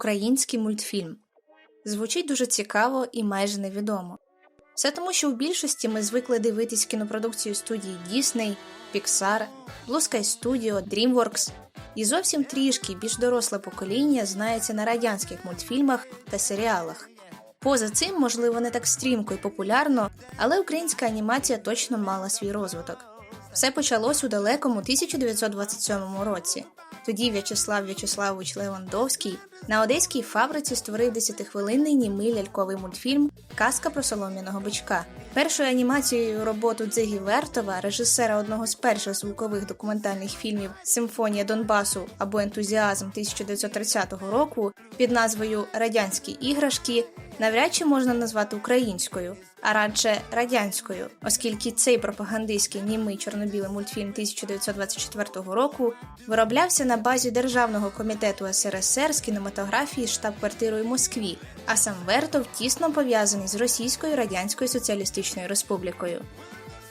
Український мультфільм. Звучить дуже цікаво і майже невідомо. Все тому, що у більшості ми звикли дивитись кінопродукцію студії Disney, Pixar, Blue Sky Studio, DreamWorks, і зовсім трішки більш доросле покоління знається на радянських мультфільмах та серіалах. Поза цим, можливо, не так стрімко і популярно, але українська анімація точно мала свій розвиток. Все почалось у далекому 1927 році. Тоді В'ячеслав В'ячеславович Левандовський на одеській фабриці створив 10-хвилинний німий ляльковий мультфільм Казка про солом'яного бичка. Першою анімацією роботу Дзигі Вертова, режисера одного з перших звукових документальних фільмів Симфонія Донбасу або Ентузіазм 1930 року під назвою Радянські іграшки навряд чи можна назвати українською, а радше радянською, оскільки цей пропагандистський німий чорно-білий мультфільм 1924 року вироблявся на базі Державного комітету СРСР з кінематографії штаб-квартирою Москві, а сам Вертов тісно пов'язаний з Російською Радянською Соціалістичною Республікою.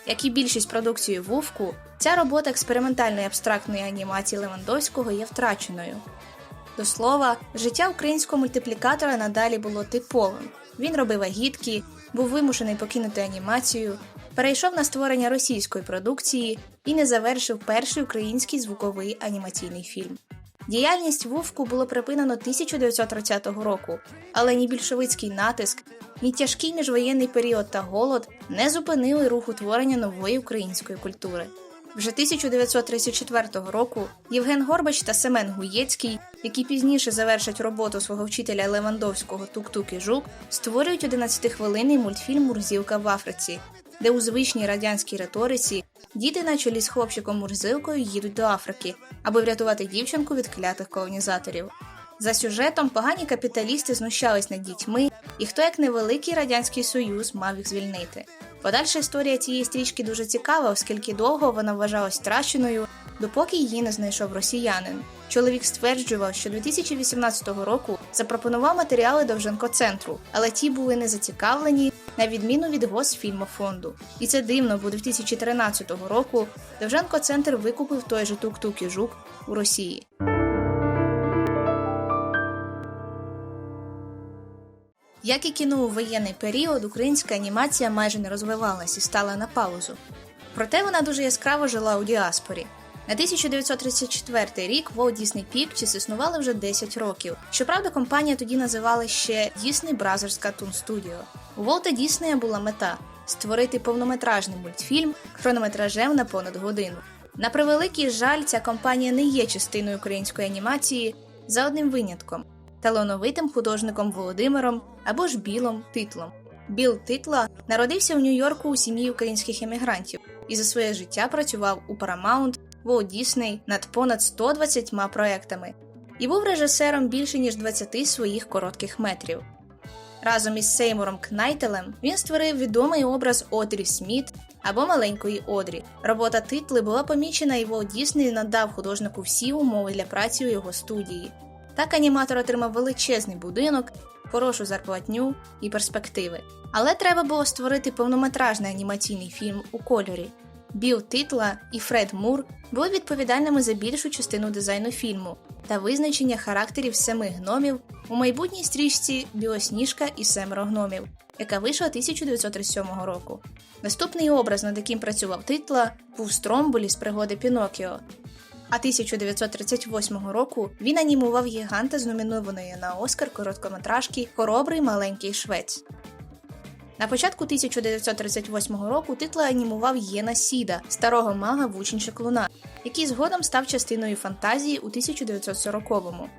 Як і більшість продукції Вувку, ця робота експериментальної абстрактної анімації Левандовського є втраченою. До слова, життя українського мультиплікатора надалі було типовим. Він робив агітки, був вимушений покинути анімацію, перейшов на створення російської продукції і не завершив перший український звуковий анімаційний фільм. Діяльність Вовку було припинено 1930 року, але ні більшовицький натиск, ні тяжкий міжвоєнний період та голод не зупинили рух утворення нової української культури. Вже 1934 року Євген Горбач та Семен Гуєцький, які пізніше завершать роботу свого вчителя Левандовського Тук-Тук і Жук, створюють 11-хвилинний мультфільм Мурзілка в Африці, де у звичній радянській риториці діти на чолі з хлопчиком Мурзилкою їдуть до Африки, аби врятувати дівчинку від клятих колонізаторів. За сюжетом погані капіталісти знущались над дітьми, і хто як невеликий радянський союз мав їх звільнити. Подальша історія цієї стрічки дуже цікава, оскільки довго вона вважалась втраченою, допоки її не знайшов росіянин. Чоловік стверджував, що 2018 року запропонував матеріали Довженко-центру, але ті були не зацікавлені, на відміну від Госфільмофонду. І це дивно, бо 2013 року Довженко-центр викупив той же тук-тук і жук у Росії. Як і кіно у воєнний період, українська анімація майже не розвивалась і стала на паузу. Проте вона дуже яскраво жила у діаспорі. На 1934 рік Walt Disney Pictures існували вже 10 років. Щоправда, компанія тоді називала ще Disney Brothers Cartoon Studio. У Волта Діснея була мета створити повнометражний мультфільм хронометражем на понад годину. На превеликий жаль, ця компанія не є частиною української анімації за одним винятком талановитим художником Володимиром або ж Білом Титлом. Біл Титла народився у Нью-Йорку у сім'ї українських емігрантів і за своє життя працював у Paramount, Walt Disney над понад 120 проектами і був режисером більше ніж 20 своїх коротких метрів. Разом із Сеймуром Кнайтелем він створив відомий образ Одрі Сміт або маленької Одрі. Робота титли була помічена, і Walt Disney надав художнику всі умови для праці у його студії. Так аніматор отримав величезний будинок, хорошу зарплатню і перспективи. Але треба було створити повнометражний анімаційний фільм у кольорі. Біл Титла і Фред Мур були відповідальними за більшу частину дизайну фільму та визначення характерів семи гномів у майбутній стрічці Білосніжка і семеро гномів, яка вийшла 1937 року. Наступний образ, над яким працював Титла, був Стромболі з пригоди Пінокіо, а 1938 року він анімував гіганта з номінованої на Оскар короткометражки Хоробрий маленький швець. На початку 1938 року титла анімував Єна Сіда, старого мага вучень Шеклуна, який згодом став частиною фантазії у 1940-му.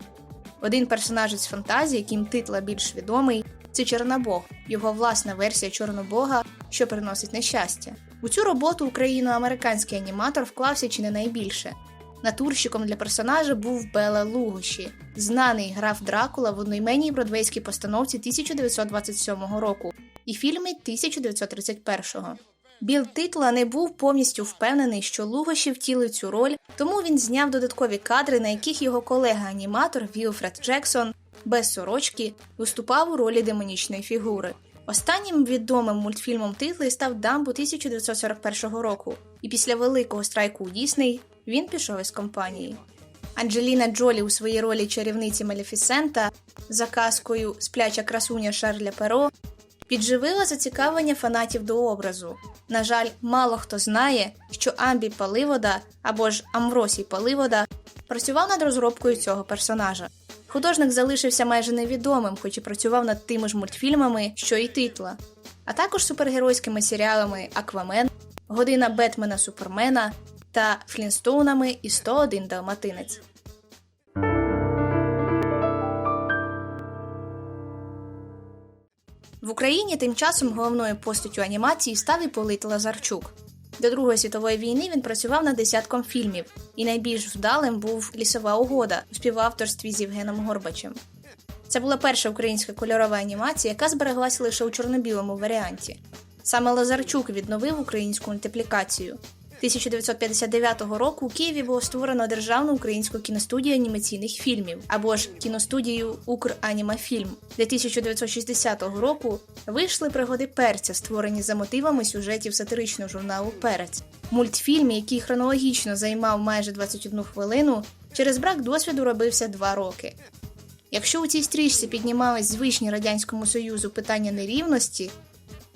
Один персонаж із фантазії, яким титла більш відомий, це Чорнобог, його власна версія Чорнобога, що приносить нещастя. У цю роботу україно-американський аніматор вклався чи не найбільше. Натурщиком для персонажа був Бела Лугоші, знаний граф Дракула в одноіменній бродвейській постановці 1927 року і фільмі 1931-го. Біл Титла не був повністю впевнений, що Лугоші втілив цю роль, тому він зняв додаткові кадри, на яких його колега-аніматор Вілфред Джексон без сорочки виступав у ролі демонічної фігури. Останнім відомим мультфільмом Титли став Дамбу 1941 року, і після великого страйку у Дісней він пішов із компанії. Анджеліна Джолі у своїй ролі чарівниці Малефісента за казкою Спляча красуня Шарля Перо підживила зацікавлення фанатів до образу. На жаль, мало хто знає, що Амбі Паливода або ж Амвросій Паливода працював над розробкою цього персонажа. Художник залишився майже невідомим, хоч і працював над тими ж мультфільмами, що і титла, а також супергеройськими серіалами Аквамен, Година Бетмена Супермена та Флінстоунами і 101 Далматинець. В Україні тим часом головною постаттю анімації став Іполит Лазарчук. До Другої світової війни він працював над десятком фільмів, і найбільш вдалим був Лісова угода у співавторстві з Євгеном Горбачем. Це була перша українська кольорова анімація, яка збереглася лише у чорно-білому варіанті. Саме Лазарчук відновив українську мультиплікацію. 1959 року у Києві було створено Державну українську кіностудію анімаційних фільмів або ж кіностудію Укранімафільм, де 1960 року вийшли пригоди перця, створені за мотивами сюжетів сатиричного журналу Перець. Мультфільм, який хронологічно займав майже 21 хвилину, через брак досвіду робився два роки. Якщо у цій стрічці піднімались звичні радянському союзу питання нерівності,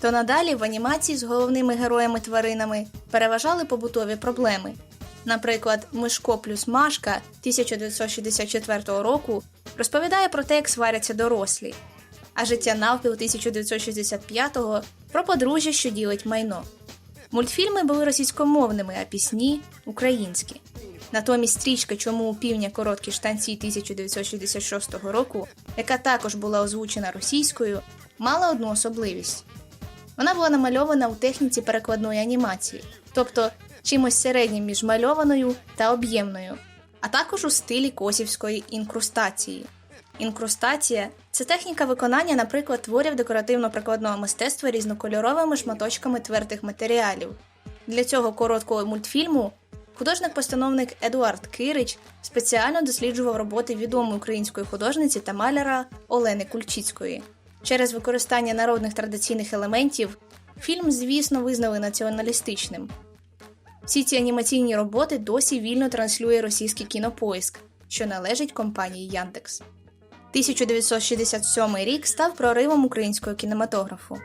то надалі в анімації з головними героями-тваринами переважали побутові проблеми. Наприклад, Мишко плюс Машка 1964 року розповідає про те, як сваряться дорослі, а життя навпіл 1965-го про подружжя, що ділить майно. Мультфільми були російськомовними, а пісні українські. Натомість стрічка Чому у півня короткі штанці 1966 року, яка також була озвучена російською, мала одну особливість. Вона була намальована у техніці перекладної анімації, тобто чимось середнім між мальованою та об'ємною, а також у стилі косівської інкрустації. Інкрустація це техніка виконання, наприклад, творів декоративно-прикладного мистецтва різнокольоровими шматочками твердих матеріалів. Для цього короткого мультфільму художник-постановник Едуард Кирич спеціально досліджував роботи відомої української художниці та маляра Олени Кульчицької. Через використання народних традиційних елементів фільм, звісно, визнали націоналістичним. Всі ці анімаційні роботи досі вільно транслює російський кінопоиск, що належить компанії Яндекс. 1967 рік став проривом українського кінематографу.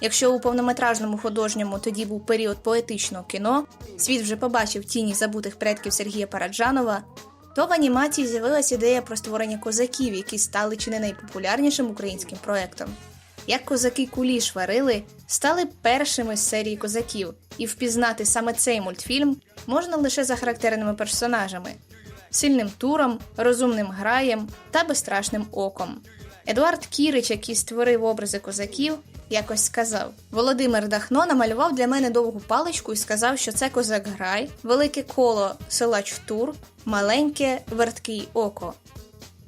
Якщо у повнометражному художньому тоді був період поетичного кіно, світ вже побачив тіні забутих предків Сергія Параджанова, то в анімації з'явилася ідея про створення козаків, які стали чи не найпопулярнішим українським проектом. Як козаки куліш варили, стали першими з серії козаків, і впізнати саме цей мультфільм можна лише за характерними персонажами: сильним туром, розумним граєм та безстрашним оком. Едуард Кірич, який створив образи козаків, якось сказав: Володимир Дахно намалював для мене довгу паличку і сказав, що це козак грай, велике коло силач тур, маленьке верткий око.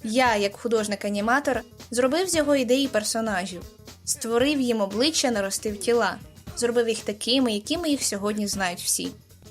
Я, як художник-аніматор, зробив з його ідеї персонажів, створив їм обличчя, наростив тіла, зробив їх такими, якими їх сьогодні знають всі.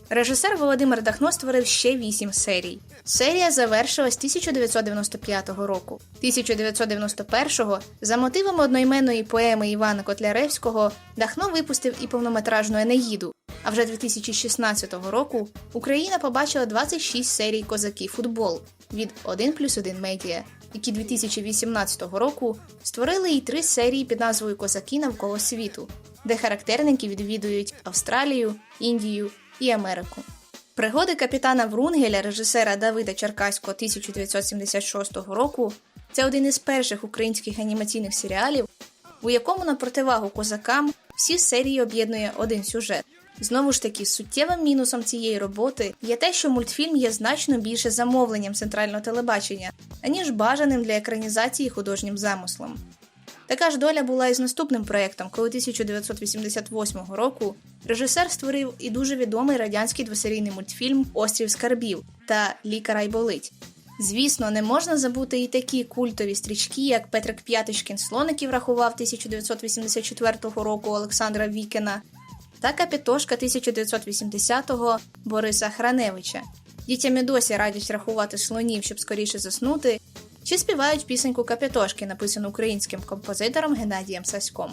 Режисер Володимир Дахно створив ще вісім серій. Серія завершилась 1995 року. 1991-го за мотивами одноіменної поеми Івана Котляревського Дахно випустив і повнометражну Енеїду. А вже 2016 року Україна побачила 26 серій козаки футбол від 1 плюс 1 медіа, які 2018 року створили і три серії під назвою Козаки навколо світу, де характерники відвідують Австралію, Індію і Америку. Пригоди капітана Врунгеля, режисера Давида Черкаського 1976 року, це один із перших українських анімаційних серіалів, у якому на противагу козакам всі серії об'єднує один сюжет. Знову ж таки, суттєвим мінусом цієї роботи є те, що мультфільм є значно більше замовленням центрального телебачення, аніж бажаним для екранізації художнім замислом. Така ж доля була і з наступним проєктом, коли 1988 року режисер створив і дуже відомий радянський двосерійний мультфільм Острів Скарбів та Лікар Айболить. Звісно, не можна забути і такі культові стрічки, як Петрик П'ятичкін слоників рахував 1984 року Олександра Вікена та Капітошка 1980-го Бориса Храневича. Дітям і досі радять рахувати слонів, щоб скоріше заснути, чи співають пісеньку Капітошки, написану українським композитором Геннадієм Саськом.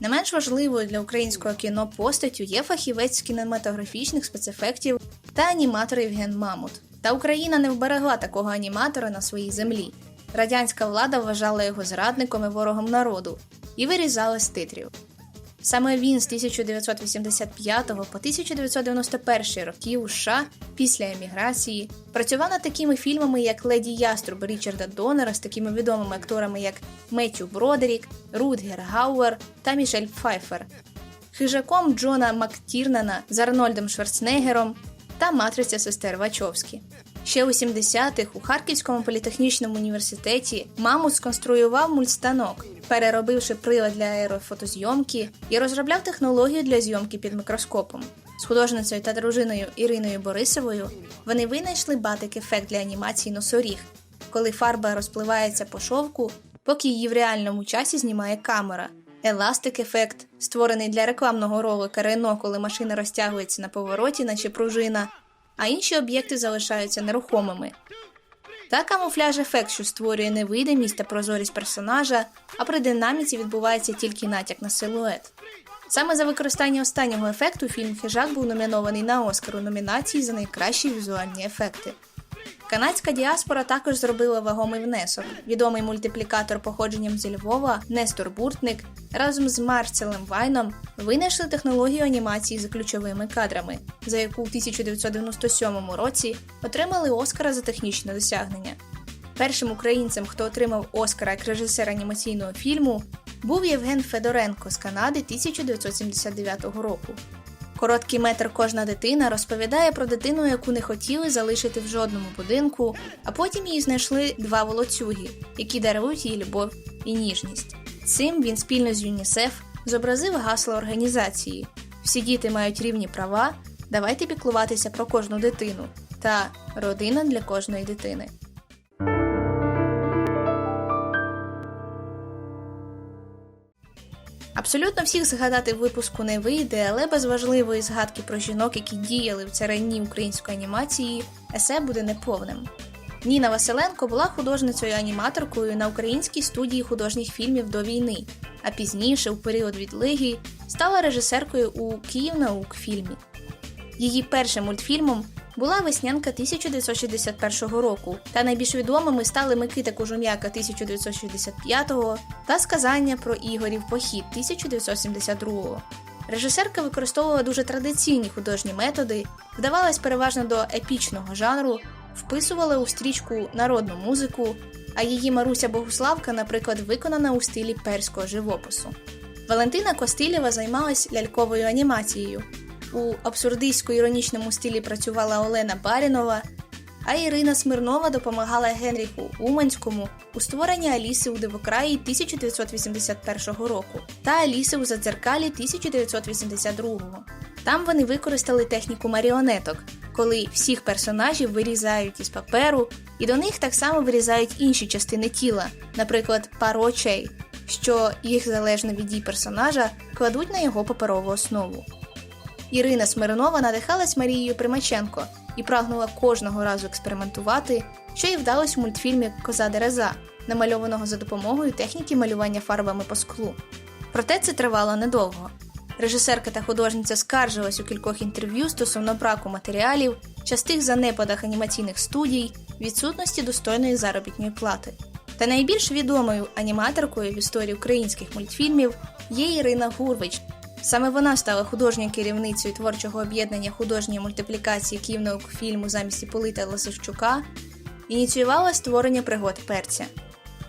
Не менш важливою для українського кіно постаттю є фахівець кінематографічних спецефектів та аніматор Євген Мамут. Та Україна не вберегла такого аніматора на своїй землі. Радянська влада вважала його зрадником і ворогом народу і вирізала з титрів. Саме він з 1985 по 1991 роки у США після еміграції працював над такими фільмами, як Леді Яструб Річарда Донера з такими відомими акторами, як Меттю Бродерік, Рудгер Гауер та Мішель Пфайфер, хижаком Джона Мактірнана з Арнольдом Шварценеггером та матриця сестер Вачовські. Ще у 70-х у Харківському політехнічному університеті Мамут сконструював мультстанок, переробивши прилад для аерофотозйомки і розробляв технологію для зйомки під мікроскопом. З художницею та дружиною Іриною Борисовою вони винайшли батик-ефект для анімації носоріг, коли фарба розпливається по шовку, поки її в реальному часі знімає камера. Еластик ефект, створений для рекламного ролика Рено, коли машина розтягується на повороті, наче пружина, а інші об'єкти залишаються нерухомими. Та камуфляж ефект, що створює невидимість та прозорість персонажа, а при динаміці відбувається тільки натяк на силует. Саме за використання останнього ефекту фільм Хижак був номінований на Оскар у номінації за найкращі візуальні ефекти. Канадська діаспора також зробила вагомий внесок. Відомий мультиплікатор походженням зі Львова Нестор Буртник разом з Марцелем Вайном винайшли технологію анімації за ключовими кадрами, за яку в 1997 році отримали Оскара за технічне досягнення. Першим українцем, хто отримав Оскара як режисер анімаційного фільму, був Євген Федоренко з Канади 1979 року. Короткий метр кожна дитина розповідає про дитину, яку не хотіли залишити в жодному будинку, а потім її знайшли два волоцюги, які дарують їй любов і ніжність. Цим він спільно з ЮНІСЕФ зобразив гасло організації: всі діти мають рівні права, давайте піклуватися про кожну дитину та родина для кожної дитини. Абсолютно всіх згадати в випуску не вийде, але без важливої згадки про жінок, які діяли в царині української анімації, есе буде неповним. Ніна Василенко була художницею-аніматоркою на українській студії художніх фільмів до війни, а пізніше, у період відлиги, стала режисеркою у Київнаук фільмі. Її першим мультфільмом була веснянка 1961 року, та найбільш відомими стали Микита Кожум'яка 1965-го та сказання про Ігорів похід 1972-го. Режисерка використовувала дуже традиційні художні методи, вдавалась переважно до епічного жанру, вписувала у стрічку народну музику, а її Маруся Богуславка, наприклад, виконана у стилі перського живопису. Валентина Костилєва займалась ляльковою анімацією. У абсурдистсько-іронічному стилі працювала Олена Барінова, а Ірина Смирнова допомагала Генріху Уманському у створенні Аліси у Дивокраї 1981 року та Аліси у Задзеркалі 1982. Там вони використали техніку маріонеток, коли всіх персонажів вирізають із паперу, і до них так само вирізають інші частини тіла, наприклад, пару очей, що їх залежно від дій персонажа кладуть на його паперову основу. Ірина Смирнова надихалась Марією Примаченко і прагнула кожного разу експериментувати, що й вдалось у мультфільмі Коза Дереза, намальованого за допомогою техніки малювання фарбами по склу. Проте це тривало недовго. Режисерка та художниця скаржилась у кількох інтерв'ю стосовно браку матеріалів, частих занепадах анімаційних студій, відсутності достойної заробітної плати. Та найбільш відомою аніматоркою в історії українських мультфільмів є Ірина Гурвич. Саме вона стала художньою керівницею творчого об'єднання художньої мультиплікації Київнаук фільму замість Іполита Ласовчука, ініціювала створення пригод перця.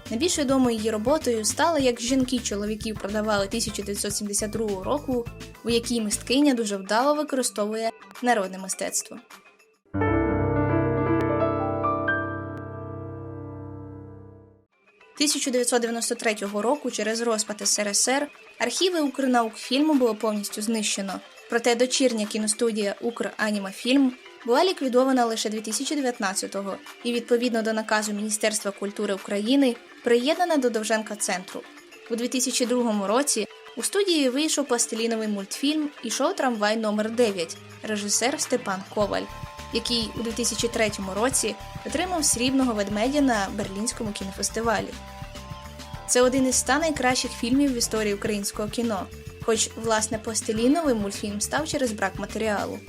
Найбільш відомою її роботою стало як жінки чоловіків продавали 1972 року, у якій мисткиня дуже вдало використовує народне мистецтво. – 1993 року через розпад СРСР архіви Укрнаукфільму було повністю знищено. Проте дочірня кіностудія Укранімафільм була ліквідована лише 2019-го і відповідно до наказу Міністерства культури України приєднана до Довженка центру. У 2002 році у студії вийшов пластиліновий мультфільм Ішов трамвай номер 9 режисер Степан Коваль, який у 2003 році отримав срібного ведмедя на Берлінському кінофестивалі. Це один із ста найкращих фільмів в історії українського кіно, хоч, власне, пластиліновий мультфільм став через брак матеріалу.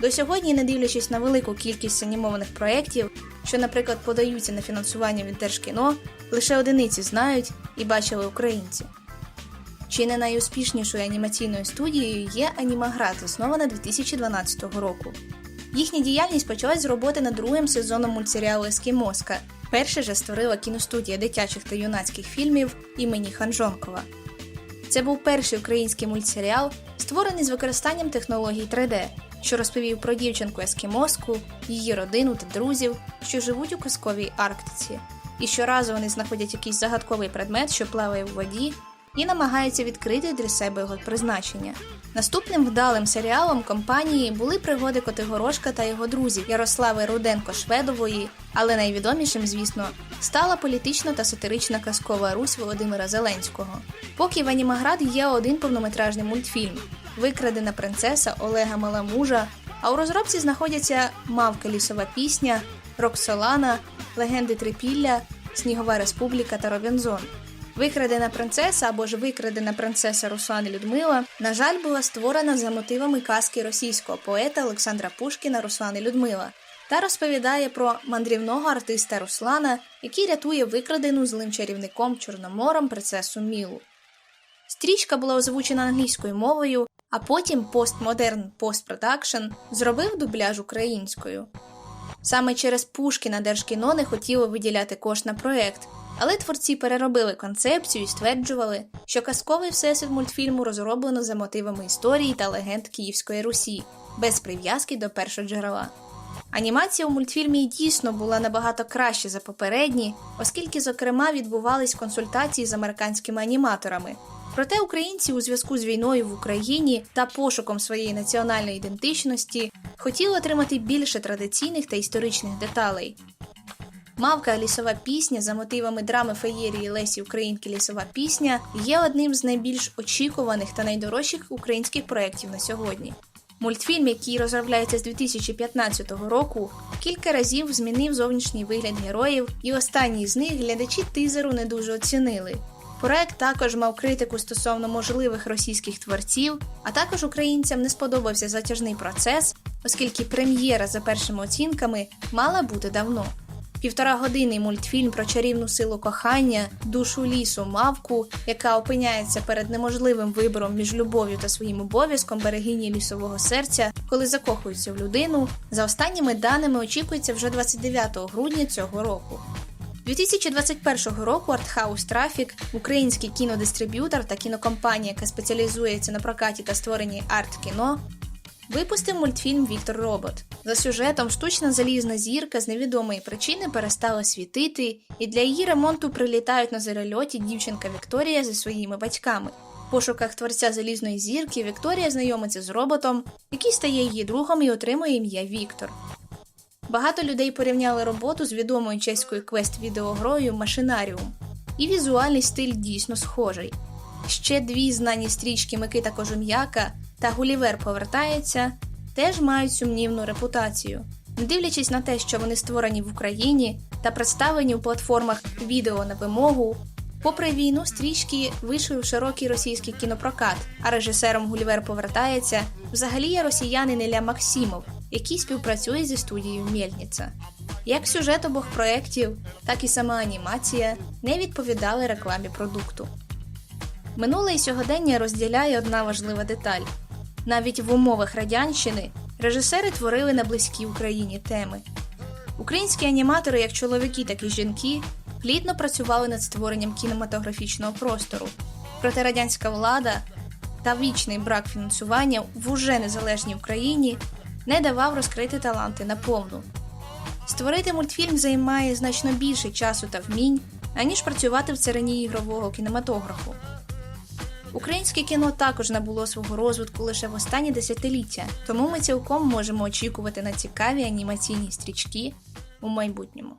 До сьогодні, не дивлячись на велику кількість анімованих проєктів, що, наприклад, подаються на фінансування від Держкіно, лише одиниці знають і бачили українці. Чи не найуспішнішою анімаційною студією є Анімаград, заснована 2012 року. Їхня діяльність почалась з роботи над другим сезоном мультсеріалу Ескімоска. Перше же створила кіностудія дитячих та юнацьких фільмів імені Ханжонкова. Це був перший український мультсеріал, створений з використанням технологій 3D, що розповів про дівчинку Ескімоску, її родину та друзів, що живуть у казковій Арктиці. І щоразу вони знаходять якийсь загадковий предмет, що плаває в воді, і намагаються відкрити для себе його призначення. Наступним вдалим серіалом компанії були пригоди Котигорошка та його друзів Ярослави Руденко Шведової, але найвідомішим, звісно, стала політична та сатирична казкова Русь Володимира Зеленського. Поки в Анімаград є один повнометражний мультфільм Викрадена принцеса Олега Маламужа. А у розробці знаходяться Мавка лісова пісня, Роксолана, Легенди Трипілля, Снігова Республіка та Робінзон. Викрадена принцеса або ж викрадена принцеса Руслан Людмила, на жаль, була створена за мотивами казки російського поета Олександра Пушкіна Руслан і Людмила та розповідає про мандрівного артиста Руслана, який рятує викрадену злим чарівником Чорномором принцесу Мілу. Стрічка була озвучена англійською мовою, а потім постмодерн постпродакшн зробив дубляж українською. Саме через Пушкіна Держкіно не хотіло виділяти кошт на проект, але творці переробили концепцію і стверджували, що казковий всесвіт мультфільму розроблено за мотивами історії та легенд Київської Русі, без прив'язки до першого джерела. Анімація у мультфільмі дійсно була набагато краще за попередні, оскільки, зокрема, відбувались консультації з американськими аніматорами. Проте українці у зв'язку з війною в Україні та пошуком своєї національної ідентичності хотіли отримати більше традиційних та історичних деталей. Мавка лісова пісня за мотивами драми феєрії Лесі Українки Лісова пісня є одним з найбільш очікуваних та найдорожчих українських проєктів на сьогодні. Мультфільм, який розробляється з 2015 року, кілька разів змінив зовнішній вигляд героїв, і останній з них глядачі тизеру не дуже оцінили. Проект також мав критику стосовно можливих російських творців, а також українцям не сподобався затяжний процес, оскільки прем'єра за першими оцінками мала бути давно. Півторагодинний мультфільм про чарівну силу кохання, душу лісу, мавку, яка опиняється перед неможливим вибором між любов'ю та своїм обов'язком берегині лісового серця, коли закохуються в людину. За останніми даними очікується вже 29 грудня цього року. 2021 року Артхаус Трафік, український кінодистриб'ютор та кінокомпанія, яка спеціалізується на прокаті та створенні арт-кіно, випустив мультфільм Віктор Робот. За сюжетом штучна залізна зірка з невідомої причини перестала світити, і для її ремонту прилітають на зерельоті дівчинка Вікторія зі своїми батьками. В пошуках творця залізної зірки Вікторія знайомиться з роботом, який стає її другом і отримує ім'я Віктор. Багато людей порівняли роботу з відомою чеською квест-відеогрою Машинаріум, і візуальний стиль дійсно схожий. Ще дві знані стрічки Микита Кожум'яка та Гулівер повертається теж мають сумнівну репутацію. Не дивлячись на те, що вони створені в Україні та представлені у платформах відео на вимогу. Попри війну, стрічки вийшли в широкий російський кінопрокат, а режисером Гулівер повертається взагалі є росіянин Ілля Максимов, який співпрацює зі студією Мєльніця. Як сюжет обох проєктів, так і сама анімація не відповідали рекламі продукту. Минуле і сьогодення розділяє одна важлива деталь. Навіть в умовах радянщини режисери творили на близькій Україні теми. Українські аніматори, як чоловіки, так і жінки, плідно працювали над створенням кінематографічного простору. Проте радянська влада та вічний брак фінансування в уже незалежній Україні не давав розкрити таланти наповну. Створити мультфільм займає значно більше часу та вмінь, аніж працювати в царині ігрового кінематографу. Українське кіно також набуло свого розвитку лише в останні десятиліття, тому ми цілком можемо очікувати на цікаві анімаційні стрічки у майбутньому.